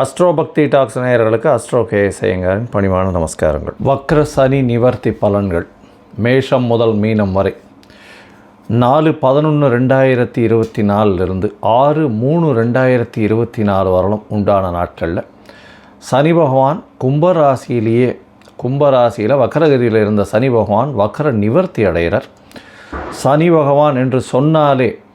Astro பக்தி tax நேயர்களுக்கு astro KS பணிவான நமஸ்காரங்கள். வக்ர சனி நிவர்த்தி பலன்கள். மேஷம் முதல் மீனம் வரை. நாலு பதினொன்று ரெண்டாயிரத்தி இருபத்தி நாலுலேருந்து ஆறு மூணு ரெண்டாயிரத்தி இருபத்தி நாலு வரலும் உண்டான நாட்களில். சனி பகவான் கும்பராசியிலேயே கும்பராசியில் வக்கரகதியில் இருந்த சனி பகவான் வக்கர நிவர்த்தி அடைகிறார். சனி பகவான் என்று சொன்னாலே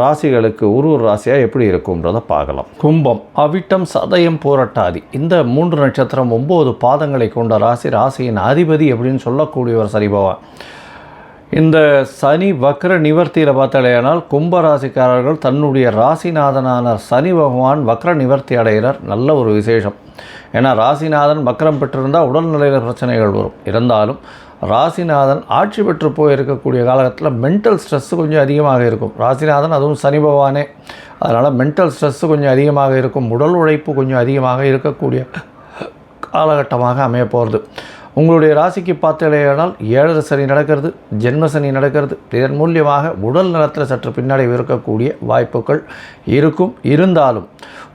ராசிகளுக்கு ஒரு ஒரு ராசியாக எப்படி இருக்கும்ன்றதை பார்க்கலாம். கும்பம் அவிட்டம் சதயம் போராட்டாதி. இந்த மூன்று நட்சத்திரம் ஒம்பது பாதங்களை கொண்ட ராசி ராசியின் அதிபதி அப்படின்னு சொல்லக்கூடியவர் சரிபவான் இந்த சனி வக்ர நிவர்த்தியில் பார்த்தாலேயானால் கும்ப ராசிக்காரர்கள் தன்னுடைய ராசிநாதனான சனி பகவான் வக்ர நிவர்த்தி அடைகிறார். நல்ல ஒரு விசேஷம். ஏன்னா ராசிநாதன் வக்ரம் பெற்றிருந்தால் உடல்நிலையில் பிரச்சனைகள் வரும். இருந்தாலும் ராசிநாதன் ஆட்சி பெற்று போயிருக்கக்கூடிய காலகட்டத்தில் மென்டல் ஸ்ட்ரெஸ்ஸு கொஞ்சம் அதிகமாக இருக்கும். ராசிநாதன் அதுவும் சனி பகவானே. அதனால் மென்டல் ஸ்ட்ரெஸ்ஸு கொஞ்சம் அதிகமாக இருக்கும். உடல் உழைப்பு கொஞ்சம் அதிகமாக இருக்கக்கூடிய காலகட்டமாக அமைய போகிறது உங்களுடைய ராசிக்கு பார்த்தலையானால் ஏழரை சனி நடக்கிறது ஜென்ம சனி நடக்கிறது. இதன் மூலியமாக உடல் நலத்தில் சற்று பின்னடைவு இருக்கக்கூடிய வாய்ப்புகள் இருக்கும். இருந்தாலும்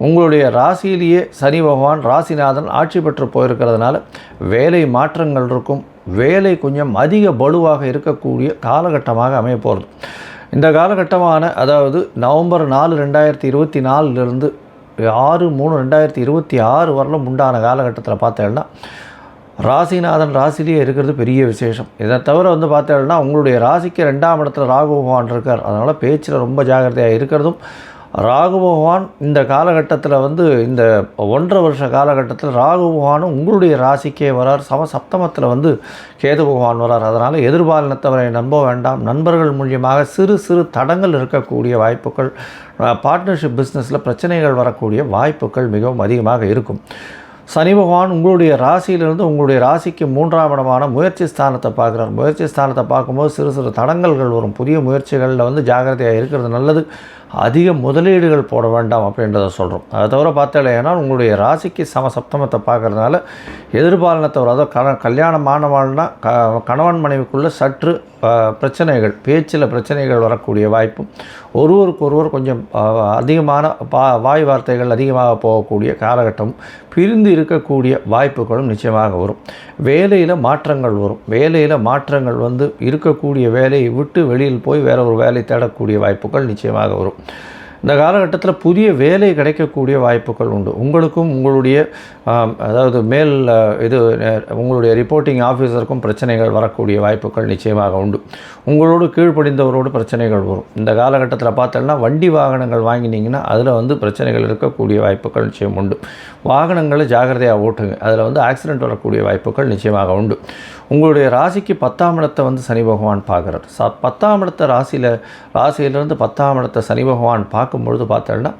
உங்களுடைய ராசியிலேயே சனி பகவான் ராசிநாதன் ஆட்சி பெற்று போயிருக்கிறதுனால வேலை மாற்றங்கள் இருக்கும். வேலை கொஞ்சம் அதிக பலுவாக இருக்கக்கூடிய காலகட்டமாக அமைய போகிறது இந்த காலகட்டமான அதாவது நவம்பர் நாலு ரெண்டாயிரத்தி இருபத்தி நாலுலேருந்து ஆறு மூணு ரெண்டாயிரத்தி இருபத்தி ஆறு வரலும் உண்டான காலகட்டத்தில் பார்த்தேன்னா ராசிநாதன் ராசிலேயே இருக்கிறது பெரிய விசேஷம். இதை தவிர வந்து பார்த்தேன்னா உங்களுடைய ராசிக்கு ரெண்டாம் இடத்துல ராகு பகவான் இருக்கார். அதனால் பேச்சில் ரொம்ப ஜாக்கிரதையாக இருக்கிறதும் ராகு பகவான் இந்த காலகட்டத்தில் வந்து இந்த ஒன்றரை வருஷ காலகட்டத்தில் ராகு பகவானும் உங்களுடைய ராசிக்கே வரார். சம சப்தமத்தில் வந்து கேது பகவான் வரார். அதனால் எதிர்பாலினத்தவரை நம்ப வேண்டாம். நண்பர்கள் மூலியமாக சிறு சிறு தடங்கள் இருக்கக்கூடிய வாய்ப்புகள் பார்ட்னர்ஷிப் பிஸ்னஸில் பிரச்சனைகள் வரக்கூடிய வாய்ப்புகள் மிகவும் அதிகமாக இருக்கும். சனி பகவான் உங்களுடைய ராசியிலிருந்து உங்களுடைய ராசிக்கு மூன்றாம் இடமான முயற்சி ஸ்தானத்தை பார்க்குறார். முயற்சி ஸ்தானத்தை பார்க்கும்போது சிறு சிறு தடங்கல்கள் வரும். புதிய முயற்சிகளில் வந்து ஜாகிரதையாக இருக்கிறது நல்லது. அதிக முதலீடுகள் போட வேண்டாம் அப்படின்றத சொல்கிறோம் அதை தவிர பார்த்தாலேனா உங்களுடைய ராசிக்கு சம சப்தமத்தை பார்க்குறதுனால எதிர்பாலனை தவிர அதாவது க கல்யாணமானவாள்னா க கணவன் மனைவிக்குள்ளே சற்று பிரச்சனைகள் பேச்சில் பிரச்சனைகள் வரக்கூடிய வாய்ப்பும் ஒருவருக்கு ஒருவர் கொஞ்சம் அதிகமான பா வாய் வார்த்தைகள் அதிகமாக போகக்கூடிய காலகட்டம் பிரிந்து இருக்கக்கூடிய வாய்ப்புகளும் நிச்சயமாக வரும். வேலையில் மாற்றங்கள் வரும். வேலையில் மாற்றங்கள் வந்து இருக்கக்கூடிய வேலையை விட்டு வெளியில் போய் வேற ஒரு வேலை தேடக்கூடிய வாய்ப்புகள் நிச்சயமாக வரும். இந்த காலகட்டத்தில் புதிய வேலை கிடைக்கக்கூடிய வாய்ப்புகள் உண்டு. உங்களுக்கும் உங்களுடைய அதாவது மேல் இது உங்களுடைய ரிப்போர்ட்டிங் ஆஃபீஸருக்கும் பிரச்சனைகள் வரக்கூடிய வாய்ப்புகள் நிச்சயமாக உண்டு. உங்களோடு கீழ்ப்படிந்தவரோடு பிரச்சனைகள் வரும். இந்த காலகட்டத்தில் பார்த்தோம்னா வண்டி வாகனங்கள் வாங்கினீங்கன்னா அதில் வந்து பிரச்சனைகள் இருக்கக்கூடிய வாய்ப்புகள் நிச்சயம் உண்டு. வாகனங்களை ஜாகிரதையாக ஓட்டுங்க. அதில் வந்து ஆக்சிடென்ட் வரக்கூடிய வாய்ப்புகள் நிச்சயமாக உண்டு. உங்களுடைய ராசிக்கு பத்தாம் இடத்தை வந்து சனி பகவான் பார்க்குறார். சா பத்தாம் இடத்த ராசியில் ராசியிலிருந்து பத்தாம் இடத்தை சனி பகவான் பார்க்கும்பொழுது பார்த்தோன்னா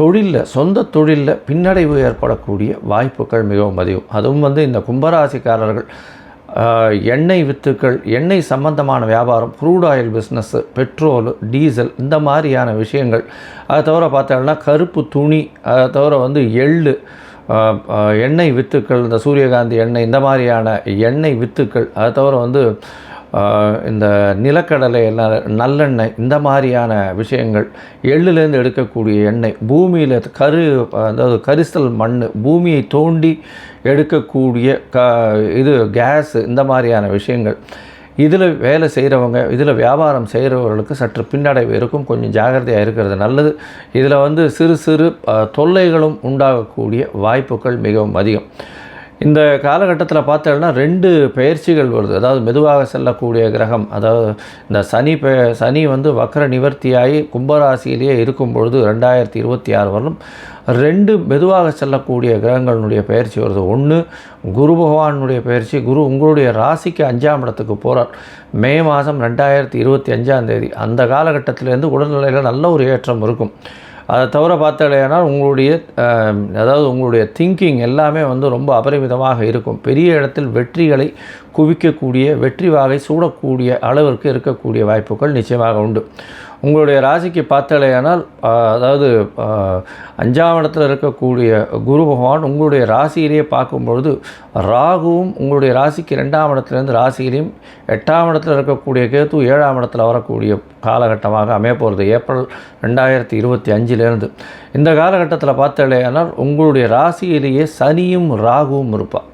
தொழிலில் சொந்த தொழிலில் பின்னடைவு ஏற்படக்கூடிய வாய்ப்புகள் மிகவும் அதிகம். அதுவும் வந்து இந்த கும்பராசிக்காரர்கள் எண்ணெய் வித்துக்கள் எண்ணெய் சம்பந்தமான வியாபாரம் crude oil business petrol diesel இந்த மாதிரியான விஷயங்கள். அதை தவிர பார்த்தோம்னா கருப்பு துணி அதை தவிர வந்து எள்ளு எண்ணெய் வித்துக்கள் இந்த சூரியகாந்தி எண்ணெய் இந்த மாதிரியான எண்ணெய் வித்துக்கள் அதை தவிர வந்து இந்த நிலக்கடலை எல்லாம் நல்லெண்ணெய் இந்த மாதிரியான விஷயங்கள் எள்ளுலேருந்து எடுக்கக்கூடிய எண்ணெய் பூமியில் கரு அதாவது கரிசல் மண் பூமியை தோண்டி எடுக்கக்கூடிய க இது கேஸ் இந்த மாதிரியான விஷயங்கள். இதில் வேலை செய்கிறவங்க இதில் வியாபாரம் செய்கிறவர்களுக்கு சற்று பின்னடைவு இருக்கும். கொஞ்சம் ஜாகிரதையாக இருக்கிறது நல்லது. இதில் வந்து சிறு சிறு தொல்லைகளும் உண்டாகக்கூடிய வாய்ப்புகள் மிகவும் அதிகம். இந்த காலகட்டத்தில் பார்த்தோம்னா ரெண்டு பயிற்சிகள் வருது. அதாவது மெதுவாக செல்லக்கூடிய கிரகம் அதாவது இந்த சனி பெ சனி வந்து வக்கர நிவர்த்தியாகி கும்பராசியிலேயே இருக்கும் பொழுது ரெண்டாயிரத்தி இருபத்தி ஆறு வரலும் ரெண்டு மெதுவாக செல்லக்கூடிய கிரகங்களுடைய பயிற்சி வருது. ஒன்று குரு பகவானுடைய பயிற்சி. குரு உங்களுடைய ராசிக்கு அஞ்சாம் இடத்துக்கு போகிறார் மே மாதம் ரெண்டாயிரத்தி இருபத்தி அஞ்சாம் தேதி. அந்த காலகட்டத்திலேருந்து உடல்நிலையில் நல்ல ஒரு ஏற்றம் இருக்கும். அதை தவிர பார்த்தாலேனால் உங்களுடைய அதாவது உங்களுடைய திங்கிங் எல்லாமே வந்து ரொம்ப அபரிமிதமாக இருக்கும். பெரிய இடத்தில் வெற்றிகளை குவிக்கக்கூடிய வெற்றி வாகை சூடக்கூடிய அளவிற்கு இருக்கக்கூடிய வாய்ப்புகள் நிச்சயமாக உண்டு. உங்களுடைய ராசிக்கு பார்த்தாலேயானால் அதாவது அஞ்சாம் இடத்துல இருக்கக்கூடிய குரு பகவான் உங்களுடைய ராசியிலேயே பார்க்கும்பொழுது ராகுவும் உங்களுடைய ராசிக்கு ரெண்டாம் இடத்துலேருந்து ராசியிலையும் எட்டாம் இடத்துல இருக்கக்கூடிய கேத்து ஏழாம் இடத்துல வரக்கூடிய காலகட்டமாக அமைய போகிறது ஏப்ரல் ரெண்டாயிரத்தி இருபத்தி அஞ்சிலேருந்து. இந்த காலகட்டத்தில் பார்த்தாலேயானால் உங்களுடைய ராசியிலேயே சனியும் ராகுவும் இருப்பாள்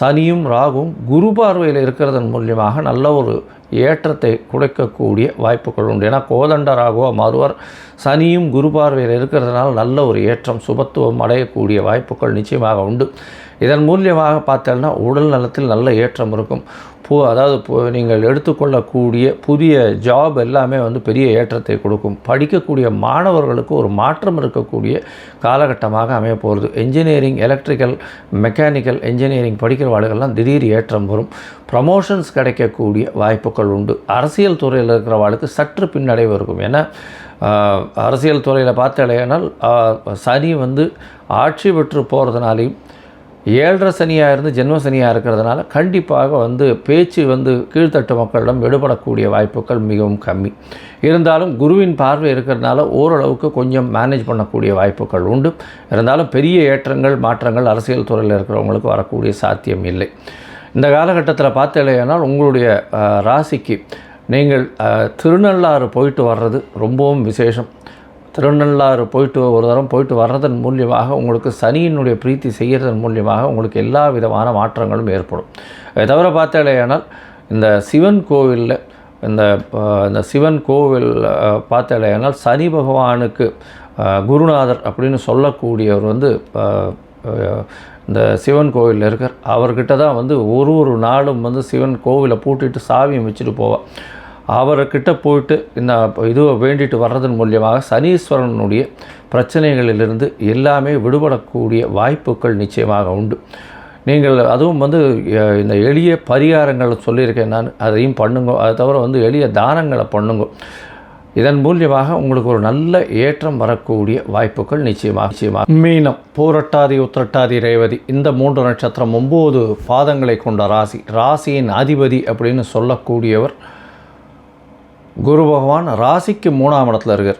சனியும் ராகும் குரு பார்வையில் இருக்கிறதன் மூலியமாக நல்ல ஒரு ஏற்றத்தை குறைக்கக்கூடிய வாய்ப்புகள் உண்டு. ஏன்னா கோதண்ட ராகுவா மாறுவார். சனியும் குரு பார்வையில் இருக்கிறதுனால நல்ல ஒரு ஏற்றம் சுபத்துவம் அடையக்கூடிய வாய்ப்புகள் நிச்சயமாக உண்டு. இதன் மூலியமாக பார்த்தோம்னா உடல் நலத்தில் நல்ல ஏற்றம் இருக்கும். பூ அதாவது நீங்கள் எடுத்துக்கொள்ளக்கூடிய புதிய ஜாப் எல்லாமே வந்து பெரிய ஏற்றத்தை கொடுக்கும். படிக்கக்கூடிய மாணவர்களுக்கு ஒரு மாற்றம் இருக்கக்கூடிய காலகட்டமாக அமைய போகிறது என்ஜினியரிங் எலக்ட்ரிக்கல் மெக்கானிக்கல் என்ஜினியரிங் படிக்கிறவாளுகள்லாம் திடீர் ஏற்றம் வரும். ப்ரமோஷன்ஸ் கிடைக்கக்கூடிய வாய்ப்புகள் உண்டு. அரசியல் துறையில் இருக்கிறவாளுக்கு சற்று பின்னடைவு இருக்கும். ஏன்னா அரசியல் துறையில் பார்த்தாலேனால் சனி வந்து ஆட்சி பெற்று போகிறதுனாலையும் ஏழரை சனியாக இருந்து ஜென்ம சனியாக இருக்கிறதுனால கண்டிப்பாக வந்து பேச்சு வந்து கீழ்த்தட்டு மக்களிடம் விடுபடக்கூடிய வாய்ப்புகள் மிகவும் கம்மி. இருந்தாலும் குருவின் பார்வை இருக்கிறதுனால ஓரளவுக்கு கொஞ்சம் மேனேஜ் பண்ணக்கூடிய வாய்ப்புகள் உண்டு. இருந்தாலும் பெரிய ஏற்றங்கள் மாற்றங்கள் அரசியல் துறையில் இருக்கிறவங்களுக்கு வரக்கூடிய சாத்தியம் இல்லை. இந்த காலகட்டத்தில் பார்த்தலையானால் உங்களுடைய ராசிக்கு நீங்கள் திருநள்ளாறு போயிட்டு வர்றது ரொம்பவும் விசேஷம். திருநள்ளாறு போயிட்டு ஒரு தரம் போயிட்டு வர்றதன் மூலியமாக உங்களுக்கு சனியினுடைய பிரீத்தி செய்கிறதன் மூலியமாக உங்களுக்கு எல்லா விதமான மாற்றங்களும் ஏற்படும். அதை தவிர பார்த்தாலேயானால் இந்த சிவன் கோவிலில் இந்த இந்த சிவன் கோவில் பார்த்தாலேயானால் சனி பகவானுக்கு குருநாதர் அப்படின்னு சொல்லக்கூடியவர் வந்து இந்த சிவன் கோவிலில் இருக்கார். அவர்கிட்ட தான் வந்து ஒரு ஒரு நாளும் வந்து சிவன் கோவிலை பூட்டிட்டு சாவியம் வச்சுட்டு போவார் அவர்கிட்ட போயிட்டு இந்த இதுவை வேண்டிட்டு வர்றதன் மூலியமாக சனீஸ்வரனுடைய பிரச்சனைகளிலிருந்து எல்லாமே விடுபடக்கூடிய வாய்ப்புகள் நிச்சயமாக உண்டு. நீங்கள் அதுவும் வந்து இந்த எளிய பரிகாரங்கள் சொல்லியிருக்கேன் நான் அதையும் பண்ணுங்க. அதை தவிர வந்து எளிய தானங்களை பண்ணுங்க. இதன் மூலியமாக உங்களுக்கு ஒரு நல்ல ஏற்றம் வரக்கூடிய வாய்ப்புகள் நிச்சயமாக நிச்சயமாக. மீனம் பூரட்டாதி உத்திரட்டாதி ரேவதி இந்த மூன்று நட்சத்திரம் ஒம்பது பாதங்களை கொண்ட ராசி. ராசியின் அதிபதி அப்படின்னு சொல்லக்கூடியவர் குரு பகவான் ராசிக்கு மூணாம் இடத்துல இருக்கார்.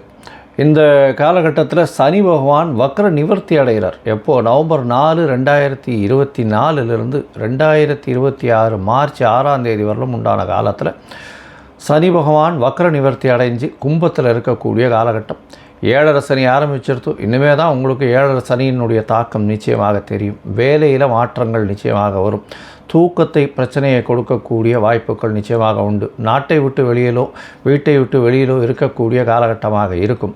இந்த காலகட்டத்தில் சனி பகவான் வக்ர நிவர்த்தி அடைகிறார். எப்போது நவம்பர் நாலு ரெண்டாயிரத்தி இருபத்தி நாலுலேருந்து ரெண்டாயிரத்தி இருபத்தி ஆறு மார்ச் ஆறாம் தேதி வரலும் உண்டான காலத்தில் சனி பகவான் வக்ர நிவர்த்தி அடைஞ்சு கும்பத்தில் இருக்கக்கூடிய காலகட்டம். ஏழரை சனி ஆரம்பிச்சிருத்து இனிமே தான் உங்களுக்கு ஏழரை சனியினுடைய தாக்கம் நிச்சயமாக தெரியும். வேலையில் மாற்றங்கள் நிச்சயமாக வரும். தூக்கத்தை பிரச்சனையை கொடுக்கக்கூடிய வாய்ப்புகள் நிச்சயமாக உண்டு. நாட்டை விட்டு வெளியிலோ வீட்டை விட்டு வெளியிலோ இருக்கக்கூடிய காலகட்டமாக இருக்கும்.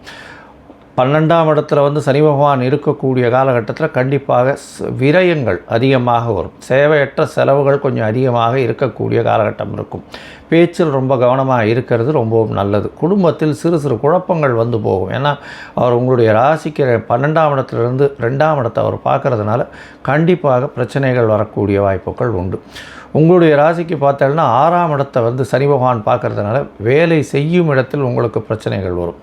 பன்னெண்டாம் இடத்துல வந்து சனி பகவான் இருக்கக்கூடிய காலகட்டத்தில் கண்டிப்பாக விரயங்கள் அதிகமாக வரும். சேவையற்ற செலவுகள் கொஞ்சம் அதிகமாக இருக்கக்கூடிய காலகட்டம் இருக்கும். பேச்சில் ரொம்ப கவனமாக இருக்கிறது ரொம்பவும் நல்லது. குடும்பத்தில் சிறு சிறு குழப்பங்கள் வந்து போகும். ஏன்னா அவர் உங்களுடைய ராசிக்கு பன்னெண்டாம் இடத்துலேருந்து ரெண்டாம் இடத்தை அவர் பார்க்குறதுனால கண்டிப்பாக பிரச்சனைகள் வரக்கூடிய வாய்ப்புகள் உண்டு. உங்களுடைய ராசிக்கு பார்த்தோம்னா ஆறாம் இடத்தை வந்து சனி பகவான் பார்க்குறதுனால வேலை செய்யும் இடத்தில் உங்களுக்கு பிரச்சனைகள் வரும்.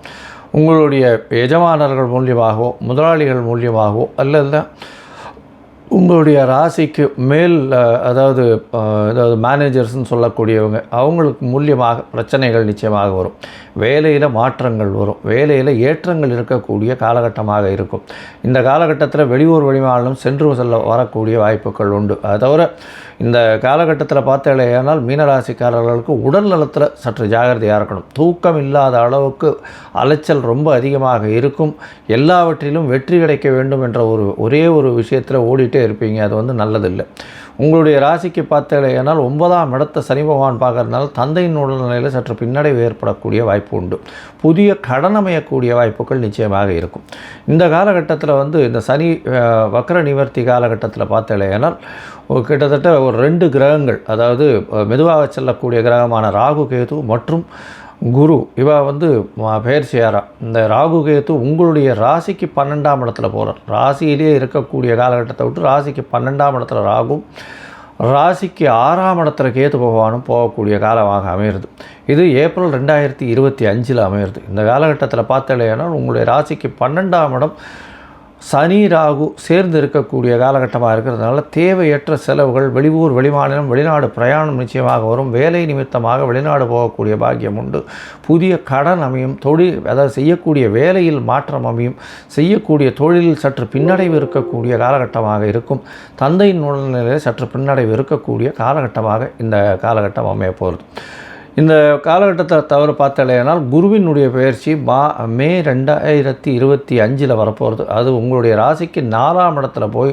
உங்களுடைய எஜமானர்கள் மூலியமாகவோ முதலாளிகள் மூலியமாகவோ அல்லது உங்களுடைய ராசிக்கு மேல் அதாவது அதாவது மேனேஜர்ஸ்னு சொல்லக்கூடியவங்க அவங்களுக்கு மூலியமாக பிரச்சனைகள் நிச்சயமாக வரும். வேலையில் மாற்றங்கள் வரும். வேலையில் ஏற்றங்கள் இருக்கக்கூடிய காலகட்டமாக இருக்கும். இந்த காலகட்டத்தில் வெளியூர் வெளிமாநிலம் சென்று செல்ல வரக்கூடிய வாய்ப்புகள் உண்டு. அதை தவிர இந்த காலகட்டத்தில் பார்த்தாலேயானால் மீனராசிக்காரர்களுக்கு உடல் நலத்தில் சற்று ஜாகிரதையாக இருக்கணும். தூக்கம் இல்லாத அளவுக்கு அலைச்சல் ரொம்ப அதிகமாக இருக்கும். எல்லாவற்றிலும் வெற்றி கிடைக்க வேண்டும் என்ற ஒரு ஒரே ஒரு விஷயத்தில் ஓடிட்டு இருப்பீங்க அது வந்து நல்லதில்லை. உங்களுடைய ராசிக்கு பார்த்தாலேயானால் ஒன்பதாம் இடத்த சனி பகவான் பார்க்கறதுனால தந்தையின் உடல்நிலையில் சற்று பின்னடைவு ஏற்படக்கூடிய வாய்ப்பு உண்டு. புதிய கடன் அமையக்கூடிய வாய்ப்புகள் நிச்சயமாக இருக்கும். இந்த காலகட்டத்தில் வந்து இந்த சனி வக்கர நிவர்த்தி காலகட்டத்தில் பார்த்தாலேயானால் கிட்டத்தட்ட ஒரு ரெண்டு கிரகங்கள் அதாவது மெதுவாக செல்லக்கூடிய கிரகமான ராகு கேது மற்றும் குரு இவா வந்து பெயர் சேரா இந்த ராகு கேத்து உங்களுடைய ராசிக்கு பன்னெண்டாம் இடத்துல போகிறார் ராசியிலே இருக்கக்கூடிய காலகட்டத்தை விட்டு ராசிக்கு பன்னெண்டாம் இடத்துல ராகும் ராசிக்கு ஆறாம் இடத்துல கேத்து பகவானும் போகக்கூடிய காலமாக அமையிறது. இது ஏப்ரல் ரெண்டாயிரத்தி இருபத்தி அஞ்சில் அமையிறது. இந்த காலகட்டத்தில் பார்த்தலையானால் உங்களுடைய ராசிக்கு பன்னெண்டாம் இடம் சனி ராகு சேர்ந்து இருக்கக்கூடிய காலகட்டமாக இருக்கிறதுனால தேவையற்ற செலவுகள் வெளியூர் வெளிமாநிலம் வெளிநாடு பிரயாணம் நிச்சயமாக வரும். வேலை நிமித்தமாக வெளிநாடு போகக்கூடிய பாக்கியம் உண்டு. புதிய கடன் அமையும். தொழில் அதாவது செய்யக்கூடிய வேலையில் மாற்றம் அமையும். செய்யக்கூடிய தொழிலில் சற்று பின்னடைவு இருக்கக்கூடிய காலகட்டமாக இருக்கும். தந்தையின் உடல்நிலையில் சற்று பின்னடைவு இருக்கக்கூடிய காலகட்டமாக இந்த காலகட்டம் அமைய போகிறது. இந்த காலகட்டத்தை தவிர பார்த்தாலேனால் குருவினுடைய பயிற்சி மா மே ரெண்டாயிரத்தி இருபத்தி அஞ்சில் வரப்போகிறது. அது உங்களுடைய ராசிக்கு நாலாம் இடத்துல போய்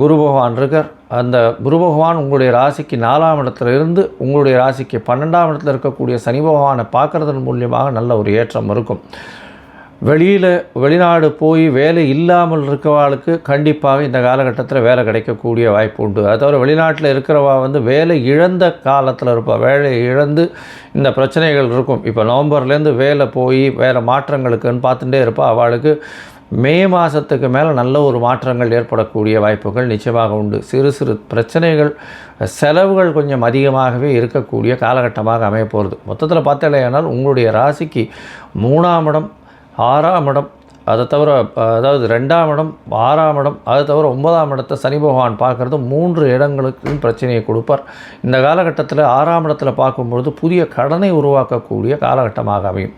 குரு பகவான் இருக்கார். அந்த குரு பகவான் உங்களுடைய ராசிக்கு நாலாம் இடத்துல இருந்து உங்களுடைய ராசிக்கு பன்னெண்டாம் இடத்துல இருக்கக்கூடிய சனி பகவானை பார்க்குறதன் மூலியமாக நல்ல ஒரு ஏற்றம் இருக்கும். வெளியில் வெளிநாடு போய் வேலை இல்லாமல் இருக்கிறவாளுக்கு கண்டிப்பாக இந்த காலகட்டத்தில் வேலை கிடைக்கக்கூடிய வாய்ப்பு உண்டு. அதாவது தவிர வெளிநாட்டில் இருக்கிறவா வந்து வேலை இழந்த காலத்தில் இருப்பாள் வேலை இழந்து இந்த பிரச்சனைகள் இருக்கும். இப்போ நவம்பர்லேருந்து வேலை போய் வேறு மாற்றங்களுக்குன்னு பார்த்துட்டே இருப்பாள் அவளுக்கு மே மாதத்துக்கு மேலே நல்ல ஒரு மாற்றங்கள் ஏற்படக்கூடிய வாய்ப்புகள் நிச்சயமாக உண்டு. சிறு சிறு பிரச்சனைகள் செலவுகள் கொஞ்சம் அதிகமாகவே இருக்கக்கூடிய காலகட்டமாக அமைய போகிறது மொத்தத்தில் பார்த்தாலேயானால் உங்களுடைய ராசிக்கு மூணாம் இடம் ஆறாம் இடம் அதை தவிர அதாவது ரெண்டாம் இடம் ஆறாம் இடம் அதை தவிர ஒன்பதாம் இடத்தை சனி பகவான் பார்க்குறது மூன்று இடங்களுக்கும் பிரச்சனையை கொடுப்பார். இந்த காலகட்டத்தில் ஆறாம் இடத்துல பார்க்கும்பொழுது புதிய கடனை உருவாக்கக்கூடிய காலகட்டமாக அமையும்.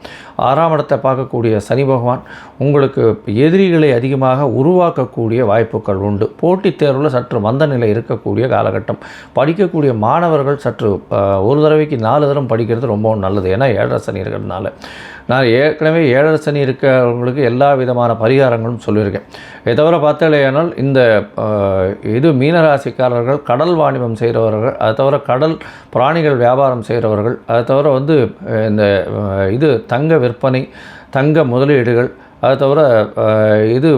ஆறாம் இடத்தை பார்க்கக்கூடிய சனி பகவான் உங்களுக்கு எதிரிகளை அதிகமாக உருவாக்கக்கூடிய வாய்ப்புகள் உண்டு. போட்டித் தேர்வில் சற்று மந்த நிலை இருக்கக்கூடிய காலகட்டம். படிக்கக்கூடிய மாணவர்கள் சற்று ஒரு தடவைக்கு நாலு தரம் படிக்கிறது ரொம்பவும் நல்லது. ஏன்னா ஏழரை சனி இருக்கிறதுனால நான் ஏற்கனவே ஏழரை சனி இருக்கிறவங்களுக்கு எல்லா விதமான பரிகாரங்களும் சொல்லியிருக்கேன். இதை தவிர பார்த்தாலேயானால் இந்த இது மீனராசிக்காரர்கள் கடல் வாணிபம் செய்கிறவர்கள் அதை தவிர கடல் பிராணிகள் வியாபாரம் செய்கிறவர்கள் அதை தவிர வந்து இந்த இது தங்க விற்பனை தங்க முதலீடுகள் அதை தவிர இது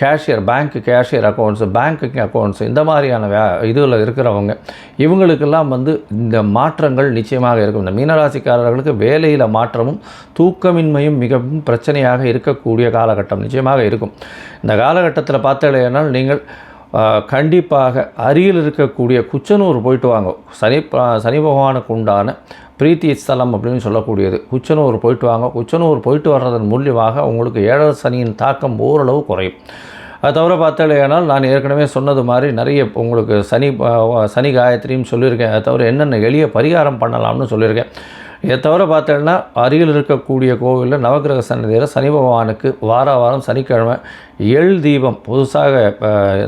cashier bank cashier accounts bank accounts இந்த மாதிரியான வே இதில் இருக்கிறவங்க இவங்களுக்கெல்லாம் வந்து இந்த மாற்றங்கள் நிச்சயமாக இருக்கும். இந்த மீனராசிக்காரர்களுக்கு வேலையில் மாற்றமும் தூக்கமின்மையும் மிகவும் பிரச்சனையாக இருக்கக்கூடிய காலகட்டம் நிச்சயமாக இருக்கும். இந்த காலகட்டத்தில் பார்த்தீங்கன்னா நீங்கள் கண்டிப்பாக அருகில் இருக்கக்கூடிய குச்சனூர் போயிட்டு வாங்க. சனி சனி பகவானுக்கு உண்டான பிரீத்தி ஸ்தலம் அப்படின்னு சொல்லக்கூடியது. குச்சனூர் போயிட்டு வாங்க. குச்சனூர் போயிட்டு வர்றதன் மூலியமாக உங்களுக்கு ஏழரை சனியின் தாக்கம் ஓரளவு குறையும். அது தவிர பார்த்தாலேயானால் நான் ஏற்கனவே சொன்னது மாதிரி நிறைய உங்களுக்கு சனி சனி காயத்திரியும் சொல்லியிருக்கேன். அது தவிர என்னென்ன எளிய பரிகாரம் பண்ணலாம்னு சொல்லியிருக்கேன். இதை தவிர பார்த்தேன்னா அருகில் இருக்கக்கூடிய கோவிலில் நவக்கிரக சன்னதியில் சனி பகவானுக்கு வார வாரம் சனிக்கிழமை எள் தீபம் புதுசாக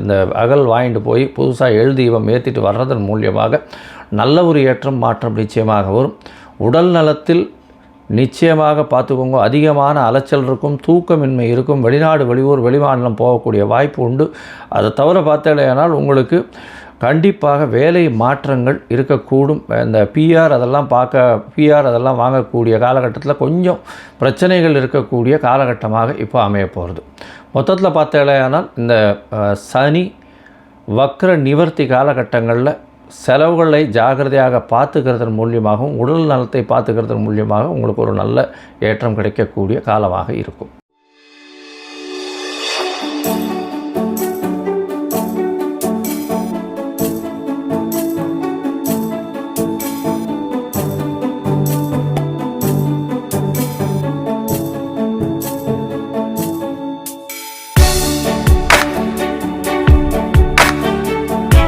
இந்த அகல் வாங்கிட்டு போய் புதுசாக எள் தீபம் ஏற்றிட்டு வர்றதன் மூலியமாக நல்ல ஒரு ஏற்றம் மாற்றம் நிச்சயமாக வரும். உடல் நலத்தில் நிச்சயமாக பார்த்துக்கோங்க அதிகமான அலைச்சல் இருக்கும் தூக்கமின்மை இருக்கும் வெளிநாடு வெளியூர் வெளிமாநிலம் போகக்கூடிய வாய்ப்பு உண்டு. அதை தவிர பார்த்தேனால் உங்களுக்கு கண்டிப்பாக வேலை மாற்றங்கள் இருக்கக்கூடும். இந்த பிஆர் அதெல்லாம் பார்க்க பிஆர் அதெல்லாம் வாங்கக்கூடிய காலகட்டத்தில் கொஞ்சம் பிரச்சனைகள் இருக்கக்கூடிய காலகட்டமாக இப்போ அமைய போகிறது. மொத்தத்தில் பார்த்தாலேயானால் இந்த சனி வக்ர நிவர்த்தி காலகட்டங்களில் செலவுகளை ஜாகிரதையாக பார்த்துக்கிறதன் மூலியமாகவும் உடல் நலத்தை பார்த்துக்கிறதன் மூலியமாக உங்களுக்கு ஒரு நல்ல ஏற்றம் கிடைக்கக்கூடிய காலமாக இருக்கும்.